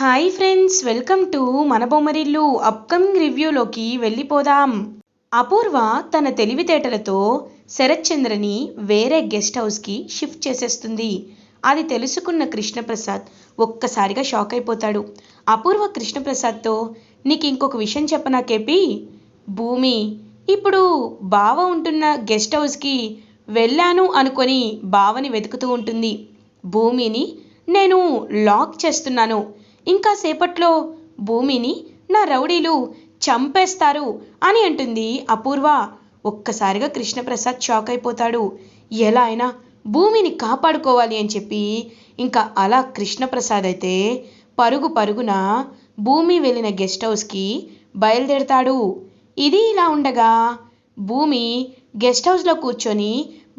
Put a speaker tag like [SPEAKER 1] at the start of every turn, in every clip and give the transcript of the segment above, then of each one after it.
[SPEAKER 1] Hi friends welcome to మన Bommarillu upcoming రివ్యూలోకి వెళ్ళిపోదాం. అపూర్వ తన తెలివితేటలతో శరత్చంద్రని వేరే గెస్ట్ హౌస్కి షిఫ్ట్ చేసేస్తుంది. అది తెలుసుకున్న కృష్ణప్రసాద్ ఒక్కసారిగా షాక్ అయిపోతాడు. అపూర్వ కృష్ణప్రసాద్తో నీకు ఇంకొక విషయం చెప్పనా కేపి? భూమి ఇప్పుడు బావ ఉంటున్న గెస్ట్ హౌస్కి వెళ్ళాను అనుకొని బావని వెతుకుతూ ఉంటుంది. భూమిని నేను లాక్ చేస్తున్నాను. ఇంకా సేపట్లో భూమిని నా రౌడీలు చంపేస్తారు అని అంటుంది అపూర్వ. ఒక్కసారిగా కృష్ణప్రసాద్ షాక్ అయిపోతాడు. ఎలా అయినా భూమిని కాపాడుకోవాలి అని చెప్పి ఇంకా అలా కృష్ణప్రసాద్ అయితే పరుగు పరుగున భూమి వెళ్ళిన గెస్ట్ హౌస్కి బయలుదేరతాడు. ఇది ఇలా ఉండగా భూమి గెస్ట్ హౌస్లో కూర్చొని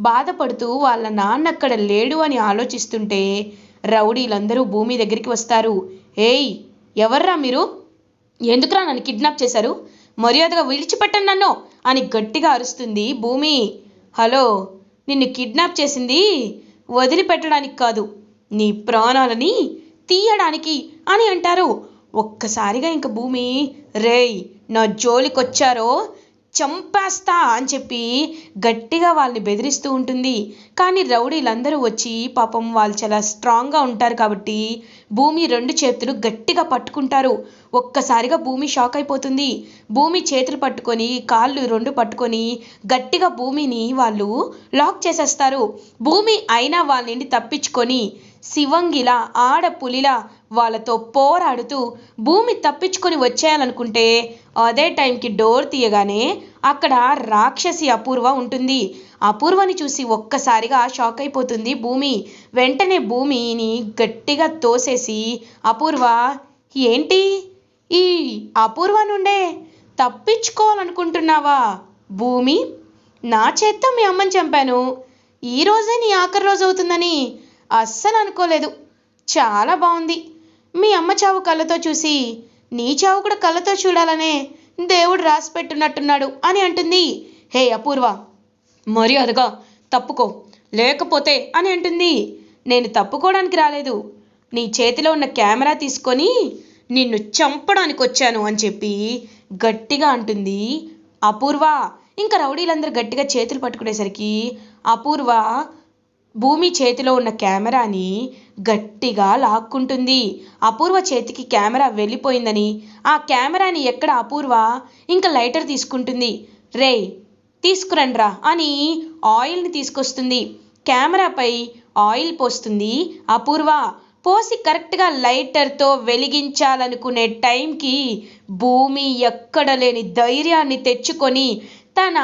[SPEAKER 1] బాధపడుతూ వాళ్ళ నాన్న అక్కడ లేడు అని ఆలోచిస్తుంటే రౌడీలందరూ భూమి దగ్గరికి వస్తారు. ఏయ్ ఎవర్రా మీరు? ఎందుకురా నన్ను కిడ్నాప్ చేశారు? మర్యాదగా విడిచిపెట్టండి నన్ను అని గట్టిగా అరుస్తుంది భూమి. హలో నిన్ను కిడ్నాప్ చేసింది వదిలిపెట్టడానికి కాదు నీ ప్రాణాలని తీయడానికి అని అంటారు. ఒక్కసారిగా ఇంక భూమి రేయ్ నా జోలికొచ్చారో చంపేస్తా అని చెప్పి గట్టిగా వాళ్ళని బెదిరిస్తూ ఉంటుంది. కానీ రౌడీలందరూ వచ్చి పాపం వాళ్ళు చాలా స్ట్రాంగ్గా ఉంటారు కాబట్టి భూమి రెండు చేతులు గట్టిగా పట్టుకుంటారు. ఒక్కసారిగా భూమి షాక్ అయిపోతుంది. భూమి చేతులు పట్టుకొని కాళ్ళు రెండు పట్టుకొని గట్టిగా భూమిని వాళ్ళు లాక్ చేసేస్తారు. భూమి అయినా వాళ్ళ నుండి తప్పించుకొని శివంగిలా ఆడపులిలా వాళ్ళతో పోరాడుతూ భూమి తప్పించుకొని వచ్చేయాలనుకుంటే అదే టైంకి డోర్ తీయగానే అక్కడ రాక్షసి అపూర్వ ఉంటుంది. అపూర్వని చూసి ఒక్కసారిగా షాక్ అయిపోతుంది భూమి. వెంటనే భూమిని గట్టిగా తోసేసి అపూర్వ ఏంటి? ఈ అపూర్వ నుండే తప్పించుకోవాలనుకుంటున్నావా భూమి? నా చేత్తో మీ అమ్మని చంపాను. ఈ రోజే నీ ఆఖరి రోజు అవుతుందని అస్సలు అనుకోలేదు. చాలా బాగుంది మీ అమ్మ చావు కళ్ళతో చూసి నీ చావు కూడా కళ్ళతో చూడాలనే దేవుడు రాసి పెట్టున్నట్టున్నాడు అని అంటుంది. హే అపూర్వ మర్యాదగా తప్పుకో. లేకపోతే అని అంటుంది. నేను తప్పుకోవడానికి రాలేదు. నీ చేతిలో ఉన్న కెమెరా తీసుకొని నిన్ను చంపడానికి వచ్చాను అని చెప్పి గట్టిగా అంటుంది. అపూర్వ ఇంకా రౌడీలందరూ గట్టిగా చేతులు పట్టుకునేసరికి అపూర్వ భూమి చేతిలో ఉన్న కెమెరాని గట్టిగా లాక్కుంటుంది. అపూర్వ చేతికి కెమెరా వెళ్ళిపోయిందని ఆ కెమెరాని ఎక్కడ అపూర్వ? ఇంకా లైటర్ తీసుకుంటుంది. రే తీసుకురండ్రా అని ఆయిల్ని తీసుకొస్తుంది. కెమెరాపై ఆయిల్ పోస్తుంది. అపూర్వ పోసి కరెక్ట్గా లైటర్తో వెలిగించాలనుకునే టైంకి భూమి ఎక్కడ లేని ధైర్యాన్ని తెచ్చుకొని తన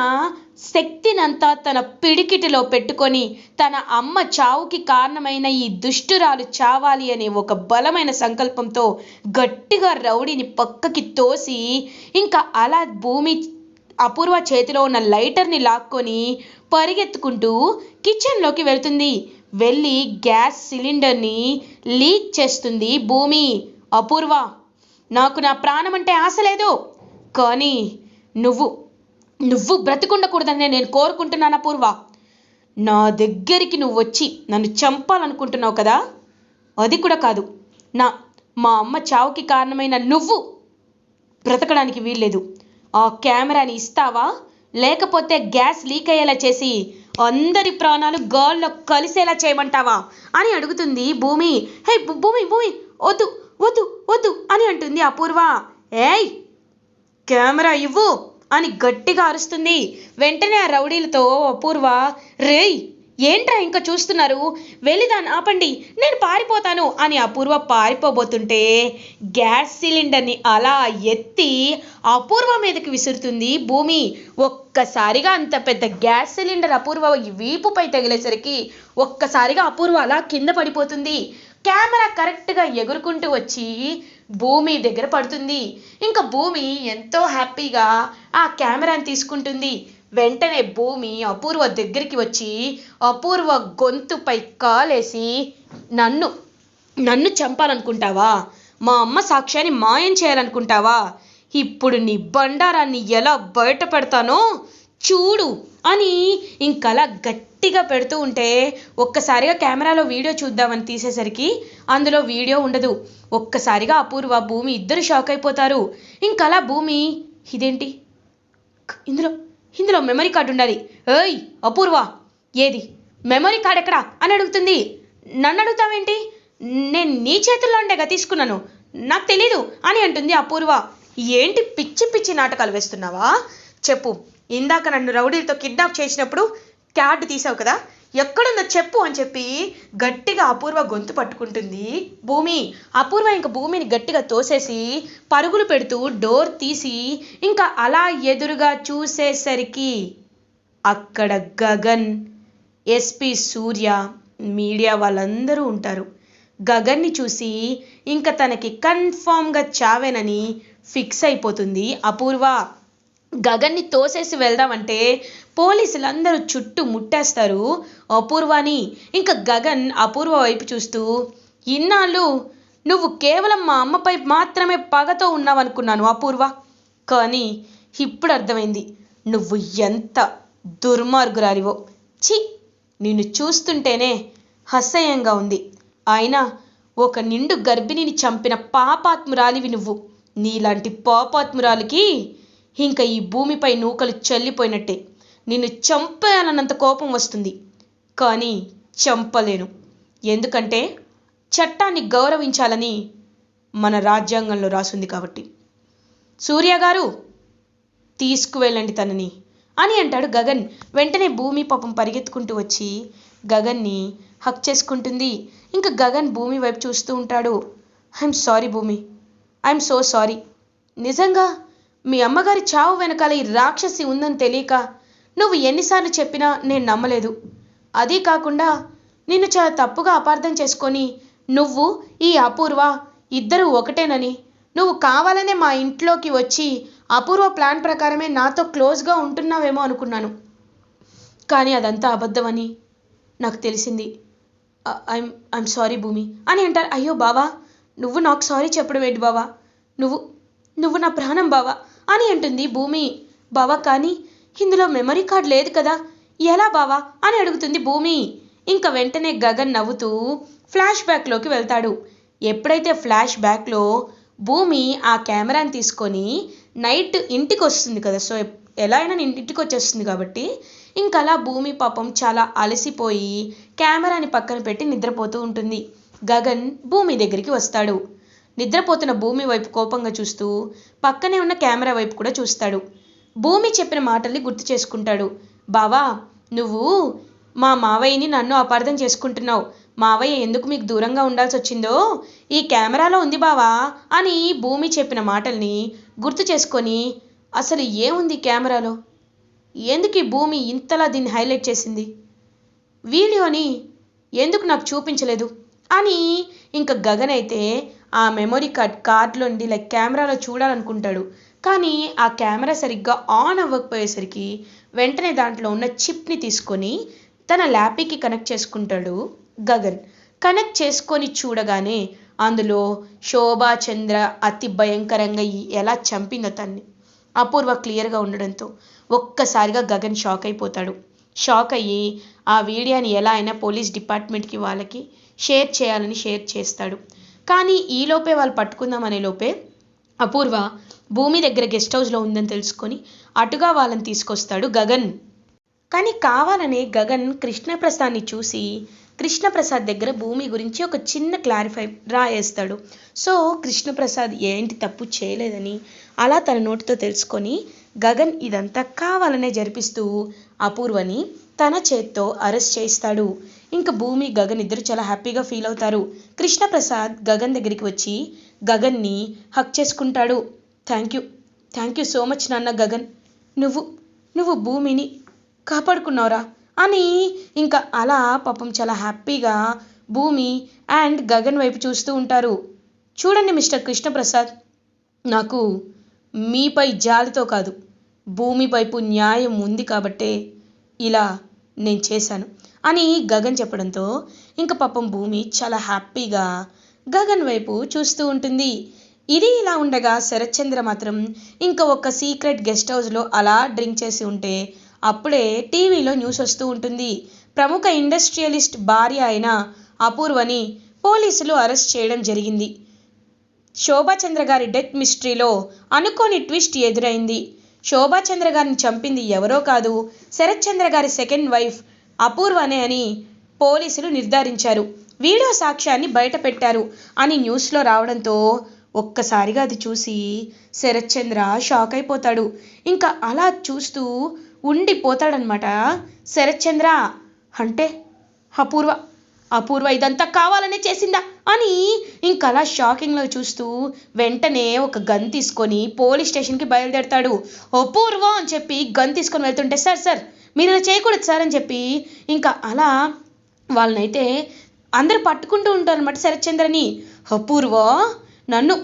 [SPEAKER 1] శక్తినంతా తన పిడికిటిలో పెట్టుకొని తన అమ్మ చావుకి కారణమైన ఈ దుష్టురాలు చావాలి అనే ఒక బలమైన సంకల్పంతో గట్టిగా రౌడీని పక్కకి తోసి ఇంకా అలా భూమి అపూర్వ చేతిలో ఉన్న లైటర్ని లాక్కొని పరిగెత్తుకుంటూ కిచెన్లోకి వెళ్తుంది. వెళ్ళి గ్యాస్ సిలిండర్ని లీక్ చేస్తుంది భూమి. అపూర్వ నాకు నా ప్రాణం అంటే ఆశ లేదు. కానీ నువ్వు నువ్వు బ్రతికుండకూడదని నేను కోరుకుంటున్నాను అపూర్వ. నా దగ్గరికి నువ్వు వచ్చి నన్ను చంపాలనుకుంటున్నావు కదా? అది కూడా కాదు. నా మా అమ్మ చావుకి కారణమైన నువ్వు బ్రతకడానికి వీల్లేదు. ఆ కెమెరాని ఇస్తావా? లేకపోతే గ్యాస్ లీక్ అయ్యేలా చేసి అందరి ప్రాణాలు గాల్లో కలిసేలా చేయమంటావా? అని అడుగుతుంది భూమి. హే భూమి భూమి వద్దు వద్దు వద్దు అని అంటుంది అపూర్వ. ఏయ్ కెమెరా ఇవ్వు అని గట్టిగా అరుస్తుంది. వెంటనే ఆ రౌడీలతో అపూర్వ రేయ్ ఏంట్రా ఇంకా చూస్తున్నారు? వెళ్ళి దాన్ని ఆపండి. నేను పారిపోతాను అని అపూర్వ పారిపోబోతుంటే గ్యాస్ సిలిండర్ని అలా ఎత్తి అపూర్వ మీదకి విసురుతుంది భూమి. ఒక్కసారిగా అంత పెద్ద గ్యాస్ సిలిండర్ అపూర్వ వీపుపై తగిలేసరికి ఒక్కసారిగా అపూర్వ అలా కింద పడిపోతుంది. కెమెరా కరెక్ట్గా ఎగురుకుంటూ వచ్చి భూమి దగ్గర పడుతుంది. ఇంకా భూమి ఎంతో హ్యాపీగా ఆ కెమెరాని తీసుకుంటుంది. వెంటనే భూమి అపూర్వ దగ్గరికి వచ్చి అపూర్వ గొంతుపై కాలేసి నన్ను నన్ను చంపాలనుకుంటావా? మా అమ్మ సాక్ష్యాన్ని మాయం చేయాలనుకుంటావా? ఇప్పుడు నీ బండారాన్ని ఎలా బయట పెడతానో చూడు అని ఇంకలా గట్టి గట్టిగా పెడుతూ ఉంటే ఒక్కసారిగా కెమెరాలో వీడియో చూద్దామని తీసేసరికి అందులో వీడియో ఉండదు. ఒక్కసారిగా అపూర్వ భూమి ఇద్దరు షాక్ అయిపోతారు. ఇంకలా భూమి ఇదేంటి? ఇందులో ఇందులో మెమరీ కార్డు ఉండాలి. ఏయ్ అపూర్వ ఏది? మెమరీ కార్డ్ ఎక్కడా? అని అడుగుతుంది. నన్ను అడుగుతావేంటి? నేను నీ చేతుల్లో ఉండేగా తీసుకున్నాను నాకు తెలీదు అని అంటుంది అపూర్వ. ఏంటి పిచ్చి పిచ్చి నాటకాలు వేస్తున్నావా? చెప్పు. ఇందాక నన్ను రౌడీలతో కిడ్నాప్ చేసినప్పుడు క్యాట్ తీసావు కదా ఎక్కడుందో చెప్పు అని చెప్పి గట్టిగా అపూర్వ గొంతు పట్టుకుంటుంది భూమి. అపూర్వ ఇంకా భూమిని గట్టిగా తోసేసి పరుగులు పెడుతూ డోర్ తీసి ఇంకా అలా ఎదురుగా చూసేసరికి అక్కడ గగన్ ఎస్పి సూర్య మీడియా వాళ్ళందరూ ఉంటారు. గగన్ని చూసి ఇంకా తనకి కన్ఫామ్గా చావేనని ఫిక్స్ అయిపోతుంది అపూర్వ. గగన్ని తోసేసి వెళ్దామంటే పోలీసులందరూ చుట్టూ ముట్టేస్తారు. అపూర్వని ఇంకా గగన్ అపూర్వ వైపు చూస్తూ ఇన్నాళ్ళు నువ్వు కేవలం మా అమ్మపై మాత్రమే పగతో ఉన్నావనుకున్నాను అపూర్వ. కానీ ఇప్పుడు అర్థమైంది. నువ్వు ఎంత దుర్మార్గురాలివో. ఛీ! నిన్ను చూస్తుంటేనే అసహ్యంగా ఉంది. అయినా ఒక నిండు గర్భిణిని చంపిన పాపాత్మురాలివి నువ్వు. నీలాంటి పాపాత్మురాలికి ఇంకా ఈ భూమిపై నూకలు చల్లిపోయినట్టే. నిన్ను చంపేయాలన్నంత కోపం వస్తుంది. కానీ చంపలేను. ఎందుకంటే చట్టాన్ని గౌరవించాలని మన రాజ్యాంగంలో రాసుంది కాబట్టి. సూర్య గారు తీసుకువెళ్ళండి తనని అని అంటాడు గగన్. వెంటనే భూమి పాపం పరిగెత్తుకుంటూ వచ్చి గగన్ని హక్ చేసుకుంటుంది. ఇంకా గగన్ భూమి వైపు చూస్తూ ఉంటాడు. I'm sorry Bhoomi. I'm so sorry. నిజంగా మీ అమ్మగారి చావు వెనకాల ఈ రాక్షసి ఉందని తెలియక నువ్వు ఎన్నిసార్లు చెప్పినా నేను నమ్మలేదు. అదీ కాకుండా నిన్ను చాలా తప్పుగా అపార్థం చేసుకొని నువ్వు ఈ అపూర్వ ఇద్దరు ఒకటేనని నువ్వు కావాలనే మా ఇంట్లోకి వచ్చి అపూర్వ ప్లాన్ ప్రకారమే నాతో క్లోజ్గా ఉంటున్నావేమో అనుకున్నాను. కానీ అదంతా అబద్ధమని నాకు తెలిసింది. ఐమ్ ఐఎమ్ సారీ భూమి అని అంటారు. అయ్యో బావా నువ్వు నాకు సారీ చెప్పడం ఏంటి బావా? నువ్వు నువ్వు నా ప్రాణం బావా? అని అంటుంది భూమి. బావా కానీ ఇందులో మెమరీ కార్డ్ లేదు కదా. ఎలా బావా? అని అడుగుతుంది భూమి. ఇంకా వెంటనే గగన్ నవ్వుతూ ఫ్లాష్ బ్యాక్లోకి వెళ్తాడు. ఎప్పుడైతే ఫ్లాష్ బ్యాక్లో భూమి ఆ కెమెరాని తీసుకొని నైట్ ఇంటికి వస్తుంది కదా. సో ఎలా అయినా ఇంటికి వచ్చేస్తుంది కాబట్టి ఇంకా అలా భూమి పాపం చాలా అలసిపోయి కెమెరాని పక్కన పెట్టి నిద్రపోతూ ఉంటుంది. గగన్ భూమి దగ్గరికి వస్తాడు. నిద్రపోతున్న భూమి వైపు కోపంగా చూస్తూ పక్కనే ఉన్న కెమెరా వైపు కూడా చూస్తాడు. భూమి చెప్పిన మాటల్ని గుర్తు చేసుకుంటాడు. బావా నువ్వు మా మావయ్యని నన్ను అపార్థం చేసుకుంటున్నావు. మావయ్య ఎందుకు మీకు దూరంగా ఉండాల్సి వచ్చిందో ఈ కెమెరాలో ఉంది బావా అని భూమి చెప్పిన మాటల్ని గుర్తు చేసుకొని అసలు ఏముంది కెమెరాలో? ఎందుకు ఈ భూమి ఇంతలా దీన్ని హైలైట్ చేసింది? వీడియోని ఎందుకు నాకు చూపించలేదు? అని ఇంకా గగన్ అయితే ఆ మెమొరీ కార్డ్ కార్డ్లోండి లైక్ కెమెరాలో చూడాలనుకుంటాడు. కానీ ఆ కెమెరా సరిగ్గా ఆన్ అవ్వకపోయేసరికి వెంటనే దాంట్లో ఉన్న చిప్ని తీసుకొని తన ల్యాపీకి కనెక్ట్ చేసుకుంటాడు గగన్. కనెక్ట్ చేసుకొని చూడగానే అందులో శోభా చంద్ర అతి భయంకరంగా ఎలా చంపిందో తన్ని. అపూర్వ క్లియర్గా ఉండడంతో ఒక్కసారిగా గగన్ షాక్ అయిపోతాడు. షాక్ అయ్యి ఆ వీడియోని ఎలా అయినా పోలీస్ డిపార్ట్మెంట్కి వాళ్ళకి షేర్ చేయాలని షేర్ చేస్తాడు. కానీ ఈ లోపే వాళ్ళు పట్టుకుందామనే లోపే అపూర్వ భూమి దగ్గర గెస్ట్ హౌస్లో ఉందని తెలుసుకొని అటుగా వాళ్ళని తీసుకొస్తాడు గగన్. కానీ కావాలనే గగన్ కృష్ణప్రసాద్ని చూసి కృష్ణప్రసాద్ దగ్గర భూమి గురించి ఒక చిన్న క్లారిఫై రాయేస్తాడు. సో కృష్ణప్రసాద్ ఏంటి తప్పు చేయలేదని అలా తన నోటితో తెలుసుకొని గగన్ ఇదంతా కావాలనే జరిపిస్తూ అపూర్వని తన చేత్తో అరెస్ట్ చేస్తాడు ఇంకా భూమి గగన్ ఇద్దరు చాలా హ్యాపీగా ఫీల్ అవుతారు. కృష్ణప్రసాద్ గగన్ దగ్గరికి వచ్చి గగన్ని హక్ చేసుకుంటాడు. Thank you. Thank you so much నాన్న గగన్. నువ్వు నువ్వు భూమిని కాపాడుకున్నావురా. అని ఇంకా అలా పాపం చాలా హ్యాపీగా భూమి అండ్ గగన్ వైపు చూస్తూ ఉంటారు. చూడండి మిస్టర్ కృష్ణప్రసాద్ నాకు మీపై జాలితో కాదు భూమి వైపు న్యాయం ఉంది కాబట్టే ఇలా నేను చేశాను. అని గగన్ చెప్పడంతో ఇంకా పాపం భూమి చాలా హ్యాపీగా గగన్ వైపు చూస్తూ ఉంటుంది. ఇది ఇలా ఉండగా శరత్చంద్ర మాత్రం ఇంకా ఒక సీక్రెట్ గెస్ట్ హౌస్లో అలా డ్రింక్ చేసి ఉంటే అప్పుడే టీవీలో న్యూస్ వస్తూ ఉంటుంది. ప్రముఖ ఇండస్ట్రియలిస్ట్ భార్య అయిన అపూర్వని పోలీసులు అరెస్ట్ చేయడం జరిగింది. శోభాచంద్ర గారి డెత్ మిస్టరీలో అనుకోని ట్విస్ట్ ఎదురైంది. శోభాచంద్ర గారిని చంపింది ఎవరో కాదు శరత్చంద్ర గారి సెకండ్ వైఫ్ అపూర్వనే అని పోలీసులు నిర్ధారించారు. వీడియో సాక్ష్యాన్ని బయటపెట్టారు అని న్యూస్లో రావడంతో ఒక్కసారిగా అది చూసి శరత్చంద్ర షాక్ అయిపోతాడు. ఇంకా అలా చూస్తూ ఉండిపోతాడనమాట శరత్చంద్ర. అంటే అపూర్వ అపూర్వ ఇదంతా కావాలనే చేసిందా అని ఇంకలా షాకింగ్లో చూస్తూ వెంటనే ఒక గన్ తీసుకొని పోలీస్ స్టేషన్కి బయలుదేరతాడు. అపూర్వ అని చెప్పి గన్ తీసుకొని వెళ్తుంటే సార్ సార్ మీరు ఇలా చేయకూడదు సార్ అని చెప్పి ఇంకా అలా వాళ్ళనైతే అందరు పట్టుకుంటూ ఉంటారు అనమాట శరత్చంద్రని. అపూర్వ నన్ను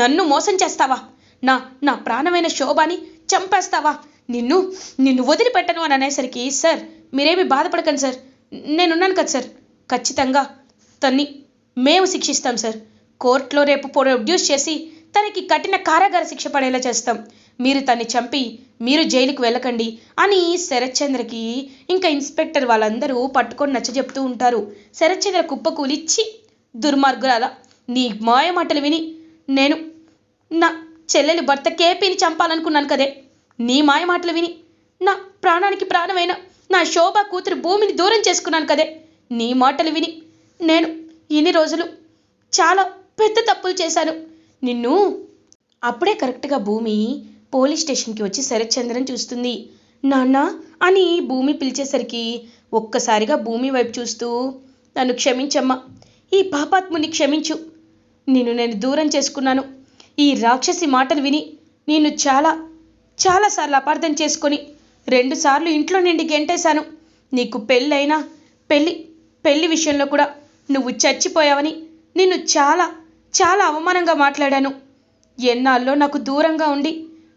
[SPEAKER 1] నన్ను మోసం చేస్తావా? నా నా ప్రాణమైన శోభని చంపేస్తావా? నిన్ను నిన్ను వదిలిపెట్టను అని అనేసరికి సార్ మీరేమి బాధపడకండి సార్. నేనున్నాను కదా సార్. ఖచ్చితంగా తన్ని మేము శిక్షిస్తాం సార్. కోర్టులో రేపు ప్రొడ్యూస్ చేసి తనకి కఠిన కారాగార శిక్ష పడేలా చేస్తాం. మీరు తన్ని చంపి మీరు జైలుకు వెళ్ళకండి అని శరత్చంద్రకి ఇంకా ఇన్స్పెక్టర్ వాళ్ళందరూ పట్టుకొని నచ్చ చెప్తూ ఉంటారు. శరత్చంద్ర కుప్పకూలిచ్చి దుర్మార్గురాల నీ మాయ మాటలు విని నేను నా చెల్లెలి భర్త కేపీని చంపాలనుకున్నాను కదే. నీ మాయ మాటలు విని నా ప్రాణానికి ప్రాణమైన నా శోభ కూతురు భూమిని దూరం చేసుకున్నాను కదే. నీ మాటలు విని నేను ఇన్ని రోజులు చాలా పెద్ద తప్పులు చేశాను. నిన్ను అప్పుడే కరెక్ట్గా భూమి పోలీస్ స్టేషన్కి వచ్చి శరత్చంద్రని చూస్తుంది. నాన్న అని భూమి పిలిచేసరికి ఒక్కసారిగా భూమి వైపు చూస్తూ నన్ను క్షమించమ్మా. ఈ పాపాత్ముని క్షమించు. నిన్ను నేను దూరం చేసుకున్నాను. ఈ రాక్షసి మాటలు విని నేను చాలా చాలాసార్లు అపార్థం చేసుకొని రెండుసార్లు ఇంట్లో నుండి గెంటేశాను. నీకు పెళ్ళైనా పెళ్ళి పెళ్ళి విషయంలో కూడా నువ్వు చచ్చిపోయావని నిన్ను చాలా చాలా అవమానంగా మాట్లాడాను. ఎన్నాళ్ళలో నాకు దూరంగా ఉండి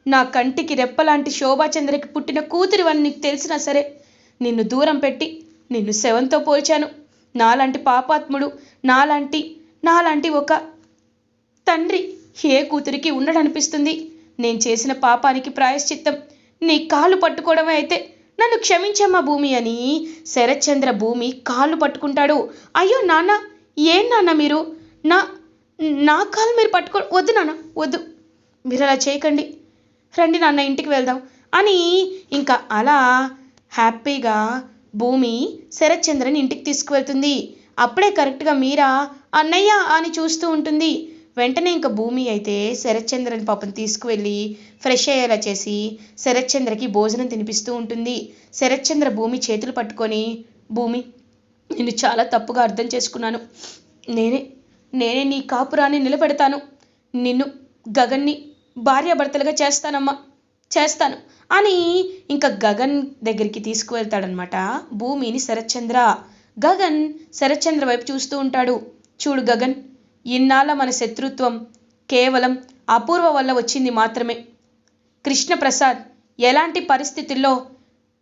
[SPEAKER 1] నా కంటికి రెప్పలాంటి శోభాచంద్రకి పుట్టిన కూతురివని నీకు తెలిసినా సరే నిన్ను దూరం పెట్టి నిన్ను శవంతో పోల్చాను. నాలాంటి పాపాత్ముడు నాలాంటి నాలాంటి ఒక తండ్రి ఏ కూతురికి ఉండడనిపిస్తుంది? నేను చేసిన పాపానికి ప్రాయశ్చిత్తం నీ కాళ్ళు పట్టుకోవడమే అయితే నన్ను క్షమించమ్మా భూమి అని శరత్చంద్ర భూమి కాళ్ళు పట్టుకుంటాడు. అయ్యో నాన్న ఏం నాన్న మీరు? నా నా కాళ్ళు మీరు పట్టుకో వద్దు నాన్న వద్దు. మీరు అలా చేయకండి. రండి నాన్న ఇంటికి వెళ్దాం. అని ఇంకా అలా హ్యాపీగా భూమి శరత్చంద్రని ఇంటికి తీసుకువెళ్తుంది. అప్పుడే కరెక్ట్గా మీరా అన్నయ్య అని చూస్తూ ఉంటుంది. వెంటనే ఇంకా భూమి అయితే శరత్చంద్రని పాపను తీసుకువెళ్ళి ఫ్రెష్ అయ్యేలా చేసి శరత్చంద్రకి భోజనం తినిపిస్తూ ఉంటుంది. శరత్చంద్ర భూమి చేతులు పట్టుకొని భూమి నేను చాలా తప్పుగా అర్థం చేసుకున్నాను. నేనే నేనే నీ కాపురాన్ని నిలబెడతాను. నిన్ను గగన్ని భార్యాభర్తలుగా చేస్తానమ్మా చేస్తాను. అని ఇంకా గగన్ దగ్గరికి తీసుకువెళ్తాడనమాట భూమిని శరత్చంద్ర. గగన్ శరత్చంద్ర వైపు చూస్తూ ఉంటాడు. చూడు గగన్ ఇన్నాళ్ళ మన శత్రుత్వం కేవలం అపూర్వ వల్ల వచ్చింది మాత్రమే. కృష్ణప్రసాద్ ఎలాంటి పరిస్థితుల్లో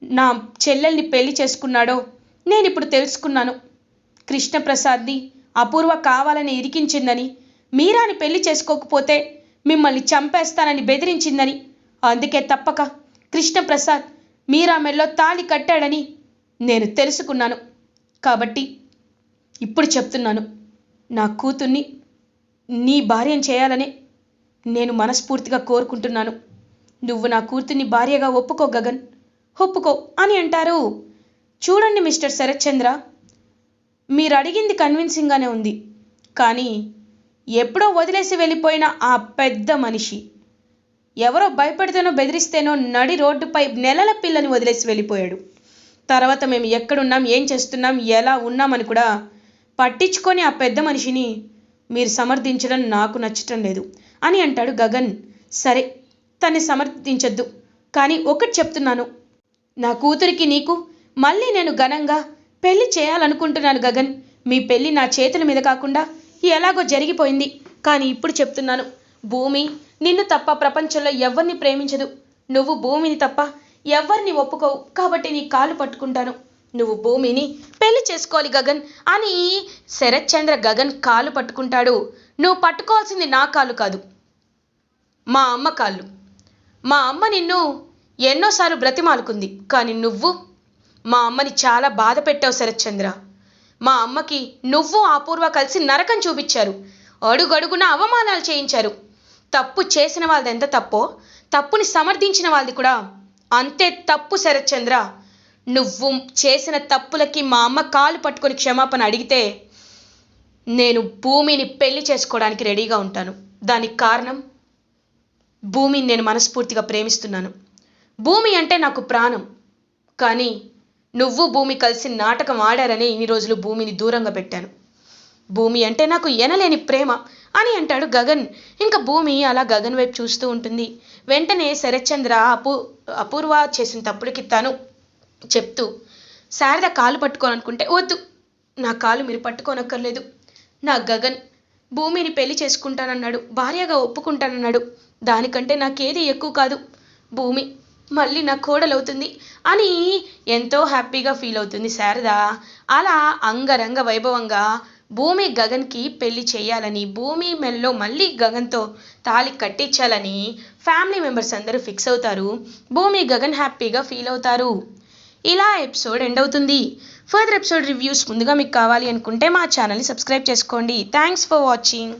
[SPEAKER 1] నా చెల్లెల్ని పెళ్ళి చేసుకున్నాడో నేను ఇప్పుడు తెలుసుకున్నాను. కృష్ణప్రసాద్ని అపూర్వ కావాలని ఇరికించిందని మీరాని పెళ్ళి చేసుకోకపోతే మిమ్మల్ని చంపేస్తానని బెదిరించిందని. అందుకే తప్పక కృష్ణప్రసాద్ మీరా మెల్లో తాళి కట్టాడని నేను తెలుసుకున్నాను. కాబట్టి ఇప్పుడు చెప్తున్నాను. నా కూతుర్ని నీ భార్యను చేయాలని నేను మనస్ఫూర్తిగా కోరుకుంటున్నాను. నువ్వు నా కూతుర్ని భార్యగా ఒప్పుకో గగన్. ఒప్పుకో అని అంటారు. చూడండి మిస్టర్ శరత్చంద్ర మీరు అడిగింది కన్విన్సింగ్గానే ఉంది. కానీ ఎప్పుడో వదిలేసి వెళ్ళిపోయిన ఆ పెద్ద మనిషి. ఎవరో భయపెడితేనో బెదిరిస్తేనో నడి రోడ్డుపై నెలల పిల్లని వదిలేసి వెళ్ళిపోయాడు. తర్వాత మేము ఎక్కడున్నాం ఏం చేస్తున్నాం ఎలా ఉన్నామని కూడా పట్టించుకొని ఆ పెద్ద మనిషిని మీరు సమర్థించడం నాకు నచ్చటం లేదు అని అంటాడు గగన్. సరే తన్ని సమర్థించొద్దు కానీ ఒకటి చెప్తున్నాను. నా కూతురికి నీకు మళ్ళీ నేను ఘనంగా పెళ్ళి చేయాలనుకుంటున్నాను గగన్. మీ పెళ్ళి నా చేతుల మీద కాకుండా ఎలాగో జరిగిపోయింది. కానీ ఇప్పుడు చెప్తున్నాను. భూమి నిన్ను తప్ప ప్రపంచంలో ఎవరిని ప్రేమించదు. నువ్వు భూమిని తప్ప ఎవరిని ఒప్పుకోవు. కాబట్టి నీ కాలు పట్టుకుంటాను. నువ్వు భూమిని పెళ్ళి చేసుకోవాలి గగన్ అని శరత్చంద్ర గగన్ కాలు పట్టుకుంటాడు. నువ్వు పట్టుకోవాల్సింది నా కాలు కాదు. మా అమ్మ కాళ్ళు. మా అమ్మ నిన్ను ఎన్నోసార్లు బ్రతిమాలుకుంది. కానీ నువ్వు మా అమ్మని చాలా బాధ పెట్టావు శరత్చంద్ర. మా అమ్మకి నువ్వు అపూర్వ కలిసి నరకం చూపించారు. అడుగడుగున అవమానాలు చేయించారు. తప్పు చేసిన వాళ్ళది ఎంత తప్పో తప్పుని సమర్థించిన వాళ్ళది కూడా అంతే తప్పు శరత్చంద్ర నువ్వు చేసిన తప్పులకి మా అమ్మ కాలు పట్టుకొని క్షమాపణ అడిగితే నేను భూమిని పెళ్ళి చేసుకోవడానికి రెడీగా ఉంటాను. దానికి కారణం? భూమిని నేను మనస్ఫూర్తిగా ప్రేమిస్తున్నాను. భూమి అంటే నాకు ప్రాణం. కానీ నువ్వు భూమి కలిసి నాటకం ఆడారని ఇన్ని రోజులు భూమిని దూరంగా పెట్టాను. భూమి అంటే నాకు ఎనలేని ప్రేమ అని అంటాడు గగన్. ఇంకా భూమి అలా గగన్ వైపు చూస్తూ ఉంటుంది. వెంటనే శరత్చంద్ర అపూ అపూర్వ చేసిన తప్పులకి తను చెప్తూ శారద కాలు పట్టుకోవాలనుకుంటే వద్దు. నా కాలు మీరు పట్టుకోనక్కర్లేదు. నా గగన్ భూమిని పెళ్ళి చేసుకుంటానన్నాడు. భార్యగా ఒప్పుకుంటానన్నాడు. దానికంటే నాకేది ఎక్కువ కాదు. భూమి మళ్ళీ నా కోడలవుతుంది అని ఎంతో హ్యాపీగా ఫీల్ అవుతుంది శారద. అలా అంగరంగ వైభవంగా భూమి గగన్కి పెళ్ళి చేయాలని భూమి మెల్లో మళ్ళీ గగన్తో తాళి కట్టించాలని ఫ్యామిలీ మెంబర్స్ అందరూ ఫిక్స్ అవుతారు. భూమి గగన్ హ్యాపీగా ఫీల్ అవుతారు. ఇలా ఎపిసోడ్ ఎండ్ అవుతుంది. ఫర్దర్ ఎపిసోడ్ రివ్యూస్ ముందుగా మీకు కావాలి అనుకుంటే మా ఛానల్ని సబ్స్క్రైబ్ చేసుకోండి. Thanks for watching.